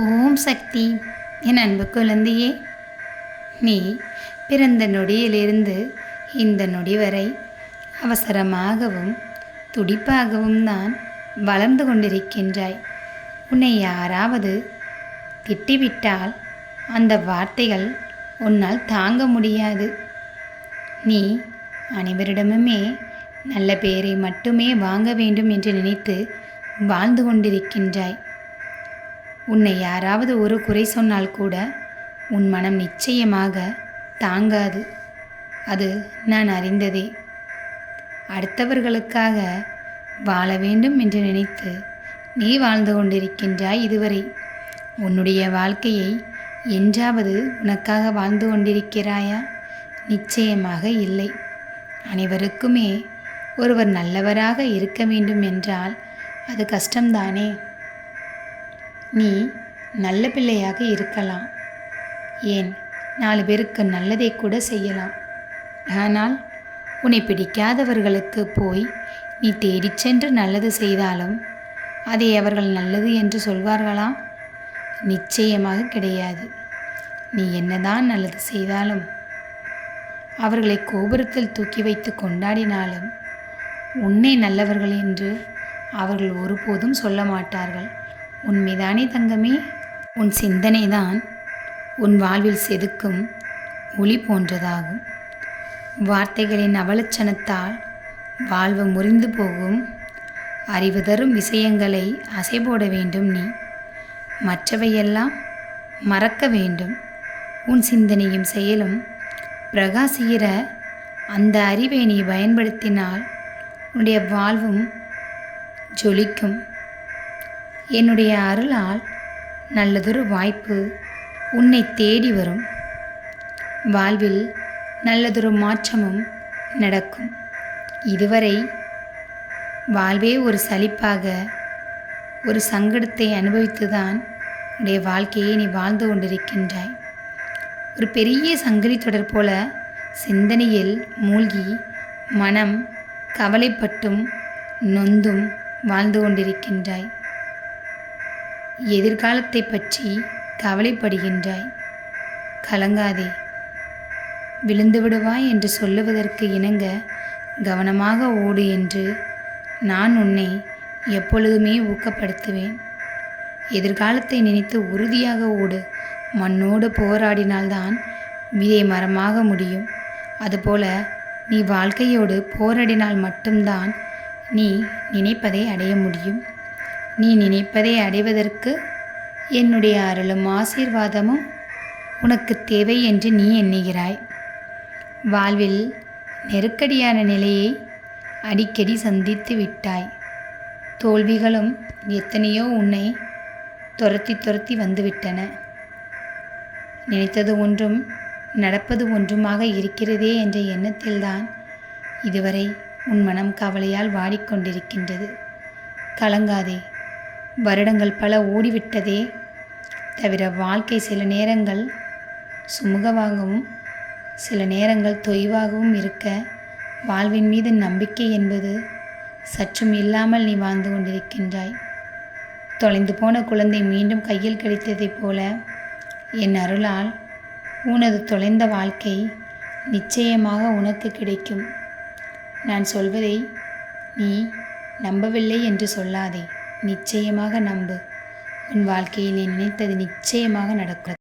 ஓம் சக்தி என் அன்பு குழந்தையே நீ பிறந்த நொடியிலிருந்து இந்த நொடி வரை அவசரமாகவும் துடிப்பாகவும் தான் வளர்ந்து கொண்டிருக்கின்றாய். உன்னை யாராவது திட்டிவிட்டால் அந்த வார்த்தைகள் உன்னால் தாங்க முடியாது. நீ அனைவரிடமுமே நல்ல பெயரை மட்டுமே வாங்க வேண்டும் என்று நினைத்து வாழ்ந்து கொண்டிருக்கின்றாய். உன்னை யாராவது ஒரு குறை சொன்னால் கூட உன் மனம் நிச்சயமாக தாங்காது. அது நான் அறிந்ததே. அடுத்தவர்களுக்காக வாழ வேண்டும் என்று நினைத்து நீ வாழ்ந்து கொண்டிருக்கின்றாய் இதுவரை. உன்னுடைய வாழ்க்கையை என்றாவது உனக்காக வாழ்ந்து கொண்டிருக்கிறாயா? நிச்சயமாக இல்லை. அனைவருக்குமே ஒருவர் நல்லவராக இருக்க வேண்டும் என்றால் அது கஷ்டம்தானே. நீ நல்ல பிள்ளையாக இருக்கலாம். ஏன்? நாலு பேருக்கு நல்லதை கூட செய்யலாம். ஆனால் உன்னை பிடிக்காதவர்களுக்கு போய் நீ தேடிச் சென்று நல்லது செய்தாலும் அதை அவர்கள் நல்லது என்று சொல்வார்களா? நிச்சயமாக கிடையாது. நீ என்னதான் நல்லது செய்தாலும் அவர்களை கோபுரத்தில் தூக்கி வைத்து கொண்டாடினாலும் உன்னை நல்லவர்கள் என்று அவர்கள் ஒருபோதும் சொல்ல மாட்டார்கள். உண்மைதானே தங்கமே உன் சிந்தனை தான் உன் வாழ்வில் செதுக்கும் ஒளி போன்றதாகும். வார்த்தைகளின் அவலட்சணத்தால் வாழ்வு முறிந்து போகும். அறிவு தரும் விஷயங்களை அசைபோட வேண்டும் நீ. மற்றவையெல்லாம் மறக்க வேண்டும். உன் சிந்தனையும் செயலும் பிரகாசிக்கிற அந்த அறிவை நீ பயன்படுத்தினால் உன்னுடைய வாழ்வும் ஜொலிக்கும். என்னுடைய அருளால் நல்லதொரு வாய்ப்பு உன்னை தேடி வரும். வாழ்வில் நல்லதொரு மாற்றமும் நடக்கும். இதுவரை வாழ்வே ஒரு சலிப்பாக ஒரு சங்கடத்தை அனுபவித்துதான் உன்னுடைய வாழ்க்கையை நீ வாழ்ந்து கொண்டிருக்கின்றாய். ஒரு பெரிய சங்கிலி தொடர் போல சிந்தனையில் மூழ்கி மனம் கவலைப்பட்டும் நொந்தும் வாழ்ந்து கொண்டிருக்கின்றாய். எதிர்காலத்தை பற்றி கவலைப்படுகின்றாய். கலங்காதே. விழுந்து விடுவாய் என்று சொல்லுவதற்கு இணங்க கவனமாக ஓடு என்று நான் உன்னை எப்பொழுதுமே ஊக்கப்படுத்துவேன். எதிர்காலத்தை நினைத்து உறுதியாக ஓடு. மண்ணோடு போராடினால்தான் விதை மரமாக முடியும். அதுபோல நீ வாழ்க்கையோடு போராடினால் மட்டும்தான் நீ நினைப்பதை அடைய முடியும். நீ நினைப்பதை அடைவதற்கு என்னுடைய அருளும் ஆசீர்வாதமும் உனக்கு தேவை என்று நீ எண்ணுகிறாய். வாழ்வில் நெருக்கடியான நிலையை அடிக்கடி சந்தித்து விட்டாய். தோல்விகளும் எத்தனையோ உன்னை துரத்தி துரத்தி வந்துவிட்டன நினைத்தது ஒன்றும் நடப்பது ஒன்றுமாக இருக்கிறதே என்ற எண்ணத்தில்தான் இதுவரை உன் மனம் கவலையால் வாடிக்கொண்டிருக்கின்றது. கலங்காதே. வருடங்கள் பல ஓடிவிட்டதே. தவிர வாழ்க்கை சில நேரங்கள் சுமூகமாகவும் சில நேரங்கள் தொய்வாகவும் இருக்க வாழ்வின் மீது நம்பிக்கை என்பது சற்றும் இல்லாமல் நீ வாழ்ந்து கொண்டிருக்கின்றாய். தொலைந்து போன குழந்தை மீண்டும் கையில் கிடைத்ததைப் போல என் அருளால் உனது தொலைந்த வாழ்க்கை நிச்சயமாக உனக்கு கிடைக்கும். நான் சொல்வதை நீ நம்பவில்லை என்று சொல்லாதே. நிச்சயமாக நம்பு. உன் வாழ்க்கையில் நினைத்தது நிச்சயமாக நடக்கும்.